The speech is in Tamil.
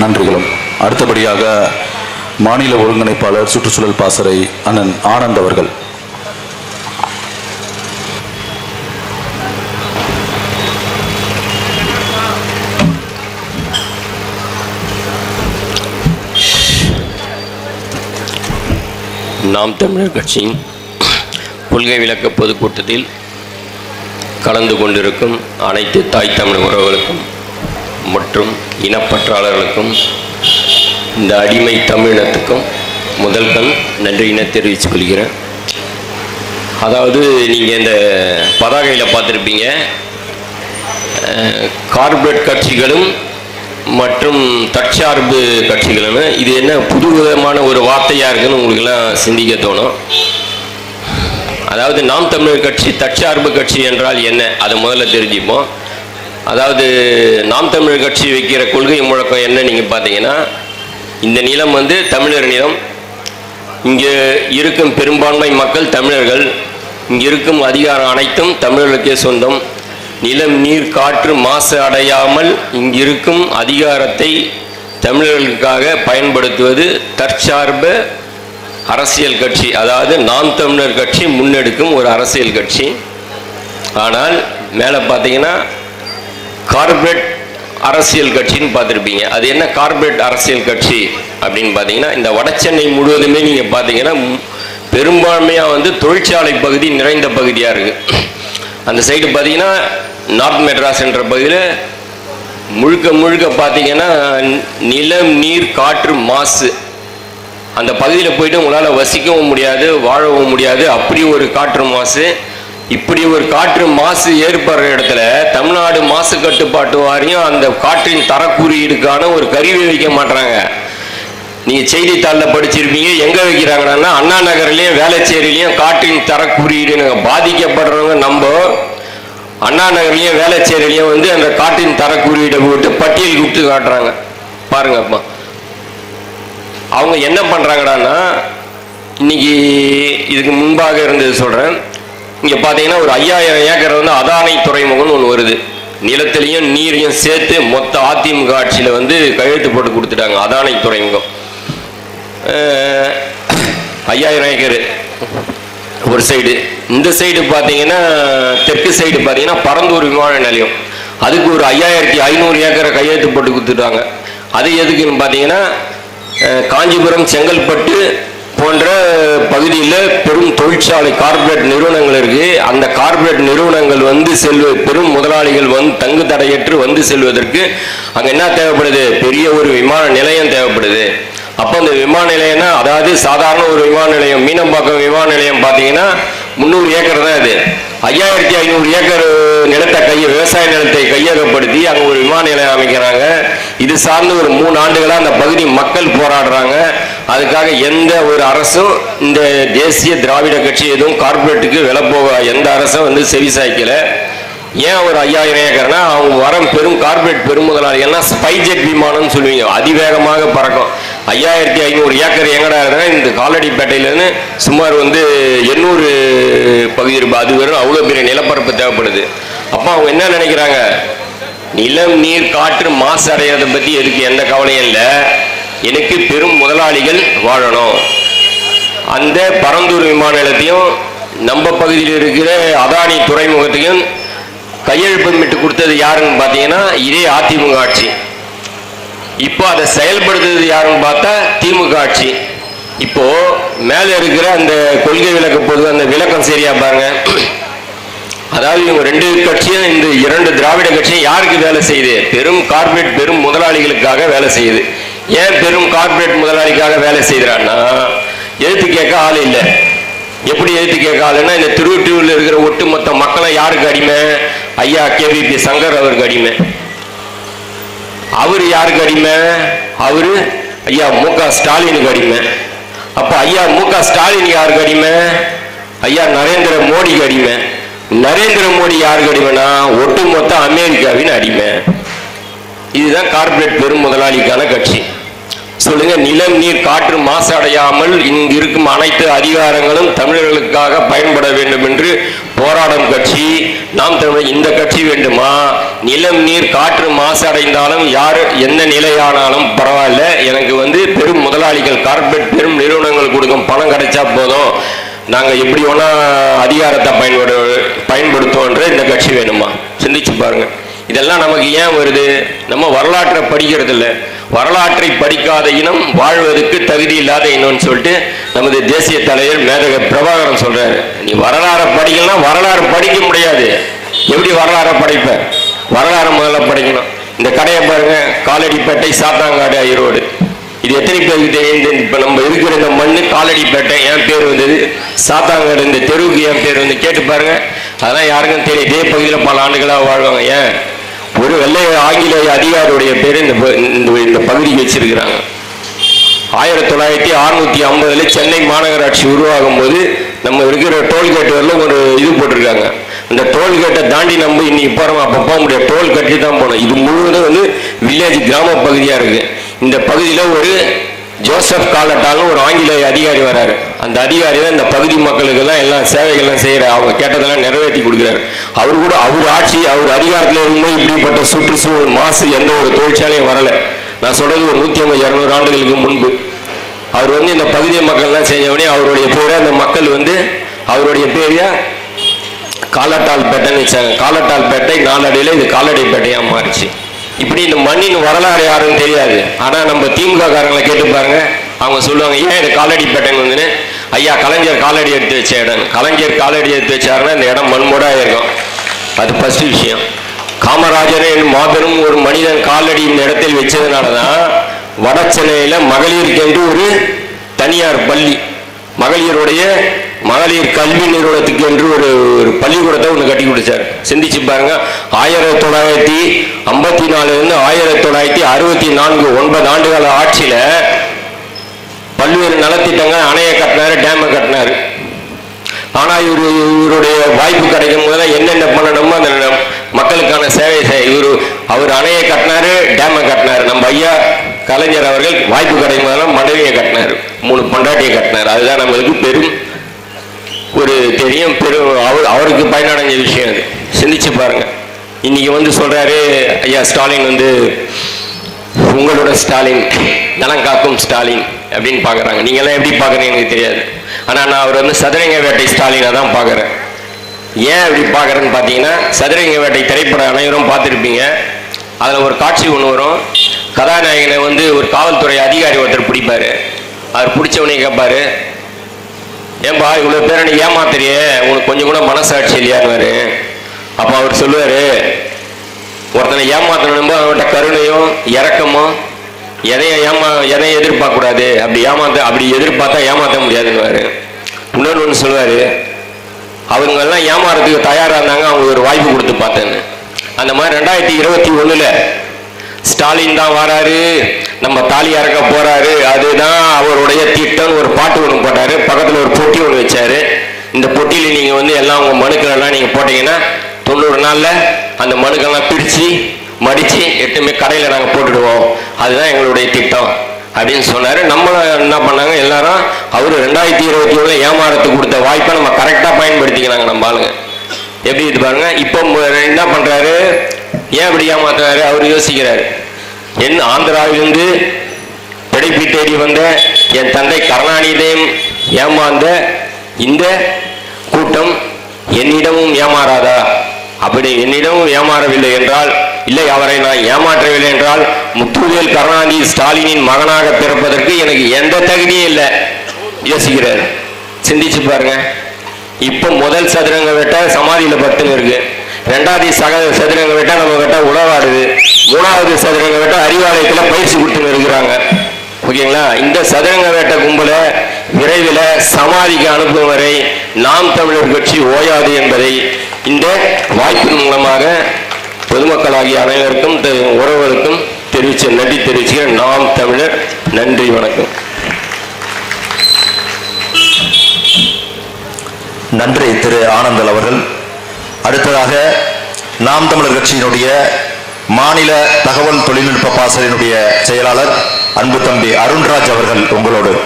நன்றிகளும். அடுத்தபடியாக மாநில ஒருங்கிணைப்பாளர் சுற்றுச்சூழல் பாசறை அண்ணன் ஆனந்த் அவர்கள். நாம் தமிழர் கட்சியின் கொள்கை விளக்க பொதுக்கூட்டத்தில் கலந்து கொண்டிருக்கும் அனைத்து தாய் தமிழ் உறவுகளுக்கும் மற்றும் இனப்பற்றாளர்களுக்கும் இந்த அடிமை தமிழினத்துக்கும் முதல் கண் நன்றியினை தெரிவித்துக் கொள்கிறேன். அதாவது நீங்கள் இந்த பதாகையில் பார்த்துருப்பீங்க. கார்பரேட் கட்சிகளும் மற்றும் தற்சார்பு கட்சிகளும். இது என்ன புது விதமான ஒரு வார்த்தையாக இருக்குன்னு உங்களுக்கெல்லாம் சிந்திக்க தோணும். அதாவது நாம் தமிழர் கட்சி தற்சார்பு கட்சி என்றால் என்ன? அதை முதல்ல தெரிஞ்சுப்போம். அதாவது நாம் தமிழர் கட்சி வைக்கிற கொள்கை முழக்கம் என்ன நீங்கள் பார்த்தீங்கன்னா இந்த நிலம் வந்து தமிழர் நிலம். இங்கே இருக்கும் பெரும்பான்மை மக்கள் தமிழர்கள். இங்கே இருக்கும் அதிகாரம் அனைத்தும் தமிழர்களுக்கே சொந்தம். நிலம் நீர் காற்று மாசு அடையாமல் இங்கிருக்கும் அதிகாரத்தை தமிழர்களுக்காக பயன்படுத்துவது தற்சார்பு அரசியல் கட்சி. அதாவது நாம் தமிழர் கட்சி முன்னெடுக்கும் ஒரு அரசியல் கட்சி. ஆனால் மேலே பார்த்தீங்கன்னா கார்பரேட் அரசியல் கட்சின்னு பார்த்துருப்பீங்க. அது என்ன கார்பரேட் அரசியல் கட்சி அப்படின்னு பார்த்தீங்கன்னா இந்த வடசென்னை முழுவதுமே நீங்கள் பார்த்தீங்கன்னா பெரும்பான்மையாக வந்து தொழிற்சாலை பகுதி நிறைந்த பகுதியாக இருக்குது அந்த சைடு பார்த்தீங்கன்னா நார்த் மெட்ராஸ் என்ற பகுதியில் முழுக்க முழுக்க பார்த்தீங்கன்னா நிலம் நீர் காற்று மாசு. அந்த பகுதியில் போயிட்டு உங்களால் வசிக்கவும் முடியாது வாழவும் முடியாது. அப்படி ஒரு காற்று மாசு. இப்படி ஒரு காற்று மாசு ஏற்படுற இடத்துல தமிழ்நாடு மாசு கட்டுப்பாட்டு வாரியம் அந்த காற்றின் தரக்குறியீடுக்கான ஒரு கருவி வைக்க மாட்டாங்க நீங்கள் செய்தித்தாளில் படிச்சிருப்பீங்க எங்கே வைக்கிறாங்கன்னா அண்ணா நகர்லேயும் வேளச்சேரியிலையும் காற்றின் தரக்குறியீடு பாதிக்கப்படுறவங்க நம்ம அண்ணா நகர்லேயும் வேளச்சேரியிலையும் வந்து அந்த காற்றின் தரக்குறியீடை போட்டு பட்டியல் கொடுத்து காட்டுறாங்க. பாருங்க அப்பா. அவங்க என்ன பண்ணுறாங்கடான்னா இன்னைக்கு இதுக்கு முன்பாக இருந்தது சொல்கிறேன் இங்கே பார்த்தீங்கன்னா ஒரு ஐயாயிரம் ஏக்கர் வந்து அதானை துறைமுகம்னு ஒன்று வருது. நிலத்திலையும் நீரையும் சேர்த்து மொத்த அதிமுக ஆட்சியில் வந்து கையெழுத்து போட்டு கொடுத்துட்டாங்க அதானை துறைமுகம். ஐயாயிரம் ஏக்கர் ஒரு சைடு. இந்த சைடு பார்த்தீங்கன்னா தெற்கு சைடு பார்த்தீங்கன்னா பரந்தூர் விமான நிலையம். அதுக்கு ஒரு ஐயாயிரத்தி ஐநூறு ஏக்கரை கையெழுத்து போட்டு கொடுத்துட்டாங்க. அது எதுக்குன்னு பார்த்தீங்கன்னா காஞ்சிபுரம் செங்கல்பட்டு போன்ற பகுதியில் பெரும் தொழிற்சாலை கார்பரேட் நிறுவனங்கள் இருக்கு. அந்த கார்ப்பரேட் நிறுவனங்கள் வந்து செல்வ பெரும் முதலாளிகள் வந்து தங்கு தடையற்று வந்து செல்வதற்கு அங்கே என்ன தேவைப்படுது? பெரிய ஒரு விமான நிலையம் தேவைப்படுது. அப்போ அந்த விமான நிலையம்னா அதாவது சாதாரண ஒரு விமான நிலையம் மீனம்பாக்கம் விமான நிலையம் பார்த்தீங்கன்னா முந்நூறு ஏக்கர் தான் இது ஐயாயிரத்தி ஐநூறு ஏக்கர் நிலத்தை கைய விவசாய நிலத்தை கையகப்படுத்தி அங்கே ஒரு விமான நிலையம் அமைக்கிறாங்க. இது சார்ந்து ஒரு மூணு ஆண்டுகளாக அந்த பகுதி மக்கள் போராடுறாங்க. அதுக்காக எந்த ஒரு அரசும் இந்த தேசிய திராவிட கட்சி எதுவும் கார்ப்பரேட்டுக்கு விலை போக எந்த அரசும் வந்து செவி சாய்க்கலை. ஏன் ஒரு ஐயாயிரம் ஏக்கர்னா அவங்க வரம் பெரும் கார்ப்பரேட் பெரும் முதலாளிகள்னா ஸ்பைஜெட் விமானம்னு சொல்லுவீங்க. அதிவேகமாக பறக்கும். ஐயாயிரத்தி ஐநூறு ஏக்கர் எங்கடா இருக்குன்னா இந்த காலடிப்பேட்டையிலேருந்து சுமார் வந்து எண்ணூறு பகுதி இருக்கு அது வெறும் அவ்வளோ பெரிய நிலப்பரப்பு தேவைப்படுது. அப்போ அவங்க என்ன நினைக்கிறாங்க? நிலம் நீர் காற்று மாசு அடையிறதை பற்றி எதுக்கு எந்த கவலையும் இல்லை. எனக்கு பெரும் முதலாளிகள் வாழணும். அந்த பரந்தூர் விமான நிலையத்தையும் நம்ம பகுதியில் இருக்கிற அதானி துறைமுகத்தையும் கையெழுப்பமிட்டு கொடுத்தது யாருன்னு பார்த்தீங்கன்னா இதே அதிமுக ஆட்சி. இப்போ அதை செயல்படுத்துறது யாருன்னு பார்த்தா திமுக ஆட்சி. இப்போ மேலே இருக்கிற அந்த கொள்கை விளக்க போது அந்த விளக்கம் சரியா பாருங்க. அதாவது இவங்க ரெண்டு கட்சியும் இந்த இரண்டு திராவிட கட்சியும் யாருக்கு வேலை செய்யுது? பெரும் கார்ப்பரேட் பெரும் முதலாளிகளுக்காக வேலை செய்யுது. ஏன் பெரும் கார்பரேட் முதலாளிக்காக வேலை செய்கிறான்னா எழுத்து கேட்க ஆள் இல்லை. எப்படி எழுத்து கேட்க ஆளுன்னா இந்த திருவொற்றியூர்ல இருக்கிற ஒட்டுமொத்த மக்களை யாருக்கு அடிமை? ஐயா கேவிபி சங்கர் அவருக்கு அடிமை. அவர் யாருக்கு அடிமை அவரு ஐயா மு க ஸ்டாலினுக்கு அடிமை அப்ப ஐயா மு க ஸ்டாலின் யாருக்கு அடிமை ஐயா நரேந்திர மோடிக்கு அடிமை நரேந்திர மோடி யாருக்கு அடிமைனா ஒட்டுமொத்த அமெரிக்காவின் அடிமை. இதுதான் கார்ப்பரேட் பெரும் முதலாளிக்கான கட்சி. சொல்லுங்க நிலம் நீர் காற்று மாசடையாமல் இங்கு இருக்கும் அனைத்து அதிகாரங்களும் தமிழர்களுக்காக பயன்பட வேண்டும் என்று போராடும் கட்சி. நாம் தமிழ் இந்த கட்சி வேண்டுமா? நிலம் நீர் காற்று மாசடைந்தாலும் யார் எந்த நிலையானாலும் பரவாயில்ல. எனக்கு வந்து பெரும் முதலாளிகள் கார்பரேட் பெரும் நிறுவனங்கள் கொடுக்கும் பணம் கிடைச்சா போதும். நாங்கள் எப்படி வேணா அதிகாரத்தை பயன்படு பயன்படுத்துவோன்ற இந்த கட்சி வேணுமா சிந்திச்சு பாருங்கள் இதெல்லாம் நமக்கு ஏன் வருது? நம்ம வரலாற்றை படிக்கிறது இல்லை வரலாற்றை படிக்காத இனம் வாழ்வதற்கு தகுதி இல்லாத இனம்னு சொல்லிட்டு நமது தேசிய தலைவர் மேதக பிரபாகரன் சொல்றாரு. நீ வரலாறை படிக்கலாம் வரலாறு படிக்க முடியாது. எப்படி வரலாறை படிப்ப? வரலாறு முதல்ல படிக்கணும். இந்த கடையை பாருங்க காலடிப்பேட்டை சாத்தாங்காடு ஈரோடு இது எத்தனை பேருக்கு தெரியும்? இப்ப நம்ம இருக்கிற இந்த மண்ணு காலடிப்பேட்டை என் பேர் வந்தது சாத்தாங்காடு. இந்த தெருவுக்கு என் பேர் வந்து கேட்டு பாருங்க. அதெல்லாம் யாருக்கும் தெரியும் இதே பகுதியில் பல ஆண்டுகளாக வாழ்வாங்க. ஏன்? ஒரு வெள்ளை ஆங்கிலேய அதிகாரியுடைய பேர் இந்த ப- இந்த- இந்த பகுதிக்கு வச்சிருக்கிறாங்க. ஆயிரத்தி தொள்ளாயிரத்தி அறுநூத்தி ஐம்பதுல சென்னை மாநகராட்சி உருவாகும் போது நம்ம இருக்கிற டோல்கேட் வரல ஒரு இது போட்டிருக்காங்க. இந்த டோல்கேட்டை தாண்டி நம்ம இன்னைக்கு போறோம். அப்போ போக முடியாது. டோல் கட்டி தான் போனோம் இது முழுவதும் வந்து வில்லேஜ் கிராம பகுதியா இருக்கு. இந்த பகுதியில ஒரு ஜோசப் காலட்டாலும் ஒரு ஆங்கிலேய அதிகாரி வராரு. அந்த அதிகாரி தான் இந்த பகுதி மக்களுக்கெல்லாம் எல்லாம் சேவைகள்லாம் செய்யற அவங்க கேட்டதெல்லாம் நிறைவேற்றி கொடுக்குறாரு. அவர் கூட அவர் ஆட்சி அவர் அதிகாரத்தில் இருக்கும்போது இப்படிப்பட்ட சுற்றுச்சூழல் மாசு எந்த ஒரு தொழிற்சாலையும் வரல. நான் சொல்றது ஒரு நூத்தி ஐம்பது இரநூறு ஆண்டுகளுக்கு முன்பு. அவர் வந்து இந்த பகுதி மக்கள்லாம் செஞ்சவனே அவருடைய பேரை அந்த மக்கள் வந்து அவருடைய பேரையா காலட்டால் பேட்டைன்னு வச்சாங்க. காலட்டால் பேட்டை நாளடையில் இது காலடிப்பேட்டையா மாறிச்சு. இப்படி இந்த மண்ணின் வரலாறு யாருன்னு தெரியாது. ஆனா நம்ம திமுக காரங்களை கேட்டு பாருங்க. அவங்க சொல்லுவாங்க ஏன் இது காலடிப்பேட்டைன்னு வந்துன்னு? ஐயா கலைஞர் காலடி எடுத்து வச்ச இடம். கலைஞர் காலடி எடுத்து வச்சாருன்னா இந்த இடம் மண்மூடா இருக்கும். அது ஃபர்ஸ்ட் விஷயம். காமராஜரே மாபெரும் ஒரு மனிதன் காலடி இந்த இடத்தில் வச்சதுனால தான் வட சென்னையில மகளிருக்கென்று ஒரு தனியார் பள்ளி மகளிருடைய மகளிர் கல்வி நிறுவனத்துக்கு என்று ஒரு ஒரு பள்ளிக்கூடத்தை ஒன்று கட்டி கொடுத்தார். சிந்திச்சு பாருங்க ஆயிரத்தி தொள்ளாயிரத்தி ஐம்பத்தி நாலுலேருந்து ஆயிரத்தி தொள்ளாயிரத்தி அறுபத்தி நான்கு ஒன்பது ஆண்டுகால ஆட்சியில் பல்வேறு நலத்திட்டங்கள் அணையை கட்டினார் டேமை கட்டினார். ஆனால் இவரு இவருடைய வாய்ப்பு கிடைக்கும் போதெல்லாம் என்னென்ன பண்ணணுமோ அந்த நம்- மக்களுக்கான சேவை இவர் இவரு அவர் அணையை கட்டினாரு டேமை கட்டினாரு. நம்ம ஐயா கலைஞர் அவர்கள் வாய்ப்பு கிடைக்கும் போதெல்லாம் மனைவியை கட்டினார் மூணு பொண்டாட்டியை கட்டினார். அதுதான் நம்மளுக்கு பெரும் ஒரு தெரியும் பெரும் அவர் அவருக்கு பயனடைஞ்ச விஷயம் அது. சிந்திச்சு பாருங்கள் இன்னைக்கு வந்து சொல்றாரு ஐயா ஸ்டாலின் வந்து உங்களோட ஸ்டாலின் நலம் காக்கும் ஸ்டாலின் அப்படின்னு பார்க்குறாங்க நீங்களாம் எப்படி பார்க்குறீங்க எனக்கு தெரியாது. ஆனால் நான் அவர் வந்து சதுரங்க வேட்டை ஸ்டாலினை தான் பார்க்குறேன் ஏன் அப்படி பார்க்குறேன்னு பார்த்தீங்கன்னா சதுரங்க வேட்டை திரைப்படம் அனைவரும் பார்த்துருப்பீங்க. அதில் ஒரு காட்சி ஒன்று வரும். கதாநாயகனை வந்து ஒரு காவல்துறை அதிகாரி ஒருத்தர் பிடிப்பாரு. அவர் பிடிச்சவனே கேட்பாரு ஏன்பா இவ்வளோ பேர் நீ ஏமாத்துறியே? உனக்கு கொஞ்சம் கூட மனசாட்சி இல்லையான்னு அப்போ அவர் சொல்லுவார் ஒருத்தனை ஏமாத்தணும் அவன்கிட்ட கருணையும் இறக்கமும் எதைய ஏமா எதைய எதிர்பார்க்க கூடாது அப்படி ஏமாத்த அப்படி எதிர்பார்த்தா ஏமாற்ற முடியாதுன்னு இன்னொன்று ஒன்று சொல்லுவார் அவங்க எல்லாம் ஏமாறதுக்கு தயாராக இருந்தாங்க அவங்களுக்கு ஒரு வாய்ப்பு கொடுத்து பார்த்தேன்னு. அந்த மாதிரி ரெண்டாயிரத்தி இருபத்தி ஒன்றில் ஸ்டாலின் தான் வராரு நம்ம தாலி இறக்க போகிறாரு அதுதான் அவருடைய திட்டம். ஒரு பாட்டு ஒன்று போட்டார் பக்கத்தில் ஒரு பொட்டி ஒன்று வச்சார். இந்த பொட்டியில் நீங்கள் வந்து எல்லாம் உங்கள் மனுக்கள் எல்லாம் போட்டிங்கன்னா தொண்ணூறு நாளில் அந்த மனுக்கெல்லாம் பிரித்து மடித்து எட்டுமே கடையில் நாங்கள் போட்டுடுவோம். அதுதான் எங்களுடைய திட்டம் அப்படின்னு சொன்னார். நம்மளும் என்ன பண்ணாங்க? எல்லாரும் அவர் ரெண்டாயிரத்தி இருபத்தி ஒன்றில் ஏமாறத்துக்கு கொடுத்த வாய்ப்பை நம்ம கரெக்டாக பயன்படுத்திக்கிறாங்க நம்ம ஆளுங்க. எப்படி இது பாருங்க? இப்போ என்ன பண்ணுறாரு ஏன் இப்படி ஏமாத்துறாரு? அவர் யோசிக்கிறாரு. என் ஆந்திராவிலிருந்து பிழைப்பு தேடி வந்த என் தந்தை கருணாநிதியும் ஏமாந்த இந்த கூட்டம் என்னிடமும் ஏமாறாதா? அப்படி என்னிடமும் ஏமாறவில்லை என்றால் இல்லை அவரை நான் ஏமாற்றவில்லை என்றால் முத்துவேல் கருணாநிதி ஸ்டாலினின் மகனாக பிறப்பதற்கு எனக்கு எந்த தகுதியும் இல்லை. யோசிக்கிறார். சிந்திச்சு பாருங்க. இப்போ முதல் சதுரங்க வெட்ட சமாதியில் பத்துன்னு இருக்கு. ரெண்டாவது சக சதுரங்க வெட்ட நம்ம வெட்ட உழவாடுது மூணாவது சதுரங்க வெட்ட அறிவாலயத்தில் பயிற்சி கொடுத்துன்னு இருக்கிறாங்க. ஓகேங்களா? இந்த சதுரங்க வேட்ட கும்பல விரைவில் சமாதிக்கு அனுப்பும் வரை நாம் தமிழர் கட்சி ஓயாது என்பதை இந்த வாய்ப்பின் மூலமாக பொதுமக்களாகிய அனைவருக்கும் தெ- உறவுகளுக்கும் தெரிவிச்ச நன்றி தெரிவிச்சுக்கிறேன் நாம் தமிழர் நன்றி வணக்கம். நன்றி திரு ஆனந்தல் அவர்கள். அடுத்ததாக நாம் தமிழர் கட்சியினுடைய மாநில தகவல் தொழில்நுட்ப பாசலினுடைய செயலாளர் அன்பு தம்பி அருண்ராஜ் அவர்கள் உங்களோடு.